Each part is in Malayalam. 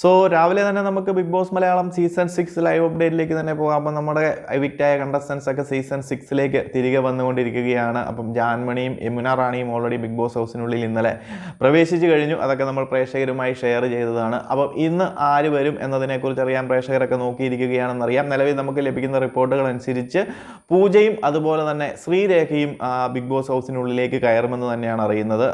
സോ രാവിലെ തന്നെ നമുക്ക് Bigg Boss Malayalam season six live അപ്ഡേറ്റിലേക്ക് തന്നെ പോകാം. അപ്പം നമ്മുടെ വിക്റ്റായ കണ്ടസ്റ്റൻസ് ഒക്കെ സീസൺ സിക്സിലേക്ക് തിരികെ വന്നുകൊണ്ടിരിക്കുകയാണ്. അപ്പം ജാൻമണിയും യമുന റാണിയും ഓൾറെഡി ബിഗ് ബോസ് ഹൗസിനുള്ളിൽ ഇന്നലെ പ്രവേശിച്ചു കഴിഞ്ഞു. അതൊക്കെ നമ്മൾ പ്രേക്ഷകരുമായി ഷെയർ ചെയ്തതാണ്. അപ്പം ഇന്ന് ആര് വരും എന്നതിനെക്കുറിച്ച് അറിയാൻ പ്രേക്ഷകരൊക്കെ നോക്കിയിരിക്കുകയാണെന്നറിയാം. നിലവിൽ നമുക്ക് ലഭിക്കുന്ന റിപ്പോർട്ടുകൾ അനുസരിച്ച് പൂജയും അതുപോലെ തന്നെ ശ്രീരേഖയും ബിഗ് ബോസ് ഹൗസിനുള്ളിലേക്ക് കയറുമെന്ന് തന്നെയാണ് അറിയുന്നത്.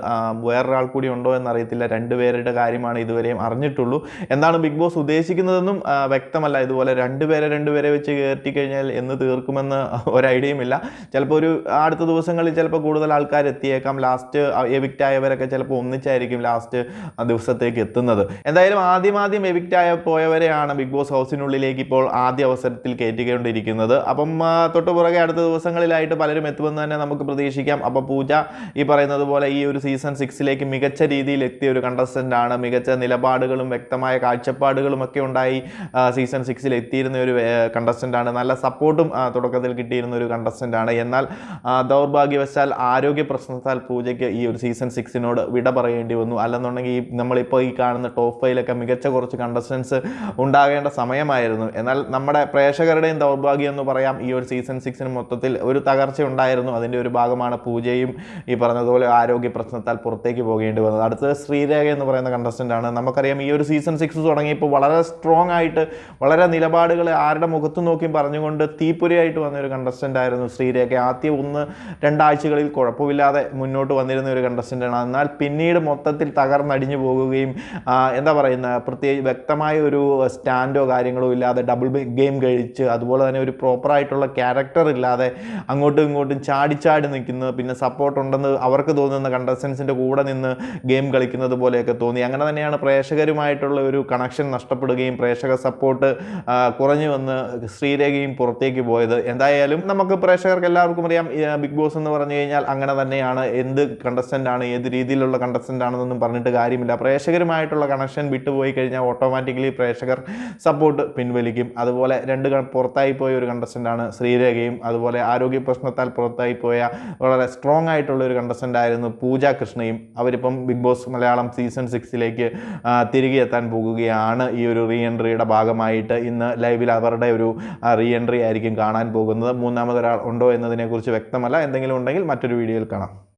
വേറൊരാൾ കൂടി ഉണ്ടോ എന്നറിയത്തില്ല. രണ്ടുപേരുടെ കാര്യമാണ് ഇതുവരെയും അറിഞ്ഞിട്ടുള്ളൂ. എന്താണ് ബിഗ് ബോസ് ഉദ്ദേശിക്കുന്നതെന്നും വ്യക്തമല്ല. ഇതുപോലെ രണ്ടുപേരെ രണ്ടുപേരെ വെച്ച് കയറ്റി കഴിഞ്ഞാൽ എന്ന് തീർക്കുമെന്ന് ഒരു ഐഡിയയും ഇല്ല. ചിലപ്പോൾ ഒരു അടുത്ത ദിവസങ്ങളിൽ ചിലപ്പോൾ കൂടുതൽ ആൾക്കാർ എത്തിയേക്കാം. ലാസ്റ്റ് എവിക്റ്റ് ആയവരൊക്കെ ചിലപ്പോൾ ഒന്നിച്ചായിരിക്കും ലാസ്റ്റ് ദിവസത്തേക്ക് എത്തുന്നത്. എന്തായാലും ആദ്യം ആദ്യം എവിക്റ്റ് ആയ പോയവരെയാണ് ബിഗ് ബോസ് ഹൗസിനുള്ളിലേക്ക് ഇപ്പോൾ ആദ്യ അവസരത്തിൽ കയറ്റിക്കൊണ്ടിരിക്കുന്നത്. അപ്പം തൊട്ടു പുറകെ അടുത്ത ദിവസങ്ങളിലായിട്ട് പലരും എത്തുമെന്ന് തന്നെ നമുക്ക് പ്രതീക്ഷിക്കാം. അപ്പോൾ പൂജ ഈ പറയുന്നത് പോലെ ഈ ഒരു സീസൺ സിക്സിലേക്ക് മികച്ച രീതിയിൽ എത്തിയ ഒരു കണ്ടസ്റ്റന്റ് ആണ്. മികച്ച നിലപാടുകളും വ്യക്തമായ കാഴ്ചപ്പാടുകളും ഒക്കെ ഉണ്ടായി സീസൺ സിക്സിൽ എത്തിയിരുന്ന ഒരു കണ്ടസ്റ്റന്റ് ആണ്. നല്ല സപ്പോർട്ടും തുടക്കത്തിൽ കിട്ടിയിരുന്ന ഒരു കണ്ടസ്റ്റന്റ് ആണ്. എന്നാൽ ദൗർഭാഗ്യവശാൽ ആരോഗ്യ പ്രശ്നത്താൽ പൂജയ്ക്ക് ഈ ഒരു സീസൺ സിക്സിനോട് വിട പറയേണ്ടി വന്നു. അല്ലെന്നുണ്ടെങ്കിൽ ഈ നമ്മളിപ്പോൾ ഈ കാണുന്ന ടോപ്പ് ഫൈവിലൊക്കെ മികച്ച കുറച്ച് കണ്ടസ്റ്റൻസ് ഉണ്ടാകേണ്ട സമയമായിരുന്നു. എന്നാൽ നമ്മുടെ പ്രേക്ഷകരുടെയും ദൗർഭാഗ്യം എന്ന് പറയാം ഈ ഒരു സീസൺ സിക്സിന് മൊത്തത്തിൽ ഒരു തകർച്ച ഉണ്ടായിരുന്നു. അതിന്റെ ഒരു ഭാഗമാണ് പൂജയും ഈ പറഞ്ഞതുപോലെ ആരോഗ്യ പ്രശ്നത്താൽ പുറത്തേക്ക് പോകേണ്ടി വന്നത്. അടുത്തത് ശ്രീരേഖ എന്ന് പറയുന്ന കണ്ടസ്റ്റന്റാണ് നമുക്കറിയാം ഈ ഒരു സീസൺ സിക്സ് തുടങ്ങിയപ്പോൾ വളരെ സ്ട്രോങ് ആയിട്ട് വളരെ നിലപാടുകൾ ആരുടെ മുഖത്ത് നോക്കിയും പറഞ്ഞുകൊണ്ട് തീപ്പുരയായിട്ട് വന്ന ഒരു കണ്ടസ്റ്റന്റ് ആയിരുന്നു ശ്രീരേഖ. ആദ്യം ഒന്ന് രണ്ടാഴ്ചകളിൽ കുഴപ്പമില്ലാതെ മുന്നോട്ട് വന്നിരുന്ന ഒരു കണ്ടസ്റ്റന്റാണ് എന്നാൽ പിന്നീട് മൊത്തത്തിൽ തകർന്നടിഞ്ഞു പോകുകയും എന്താ പറയുന്ന പ്രത്യേകിച്ച് വ്യക്തമായ ഒരു സ്റ്റാൻഡോ കാര്യങ്ങളോ ഇല്ലാതെ ഡബിൾ ഗെയിം കഴിച്ച് അതുപോലെ തന്നെ ഒരു പ്രോപ്പറായിട്ടുള്ള ക്യാരക്ടർ ഇല്ലാതെ അങ്ങോട്ടും ഇങ്ങോട്ടും ചാടി ചാടി നിൽക്കുന്നത് പിന്നെ സപ്പോർട്ട് ഉണ്ടെന്ന് അവർക്ക് തോന്നുന്ന കണ്ടസ്റ്റൻസിന്റെ കൂടെ നിന്ന് ഗെയിം കളിക്കുന്നത് പോലെയൊക്കെ തോന്നി. അങ്ങനെ തന്നെയാണ് പ്രേക്ഷകരുമായിട്ടുള്ള കണക്ഷൻ നഷ്ടപ്പെടുകയും പ്രേക്ഷക സപ്പോർട്ട് കുറഞ്ഞു വന്ന് ശ്രീരേഖയും പുറത്തേക്ക് പോയത്. എന്തായാലും നമുക്ക് പ്രേക്ഷകർക്ക് എല്ലാവർക്കും അറിയാം. ബിഗ് ബോസ് എന്ന് പറഞ്ഞു കഴിഞ്ഞാൽ അങ്ങനെ തന്നെയാണ്. എന്ത് കണ്ടസ്റ്റന്റ് ആണ് ഏത് രീതിയിലുള്ള കണ്ടസ്റ്റന്റ് ആണെന്നൊന്നും പറഞ്ഞിട്ട് കാര്യമില്ല. പ്രേക്ഷകരുമായിട്ടുള്ള കണക്ഷൻ വിട്ടുപോയി കഴിഞ്ഞാൽ ഓട്ടോമാറ്റിക്കലി പ്രേക്ഷകർ സപ്പോർട്ട് പിൻവലിക്കും. അതുപോലെ രണ്ട് പുറത്തായി പോയ ഒരു കണ്ടസ്റ്റന്റ് ആണ് ശ്രീരേഖയും. അതുപോലെ ആരോഗ്യ പ്രശ്നത്താൽ പുറത്തായി പോയ വളരെ സ്ട്രോങ് ആയിട്ടുള്ള ഒരു കണ്ടസ്റ്റന്റ് ആയിരുന്നു പൂജ കൃഷ്ണയും അവരിപ്പം ബിഗ് ബോസ് മലയാളം സീസൺ സിക്സിലേക്ക് തിരികെ എത്താൻ പോകുകയാണ് ഈ ഒരു റീ എൻട്രിയുടെ ഭാഗമായിട്ട്. ഇന്ന് ലൈവിൽ അവരുടെ ഒരു റീ എൻട്രി ആയിരിക്കും കാണാൻ പോകുന്നത്. മൂന്നാമതൊരാൾ ഉണ്ടോ എന്നതിനെക്കുറിച്ച് വ്യക്തമല്ല. എന്തെങ്കിലും ഉണ്ടെങ്കിൽ മറ്റൊരു വീഡിയോയിൽ കാണാം.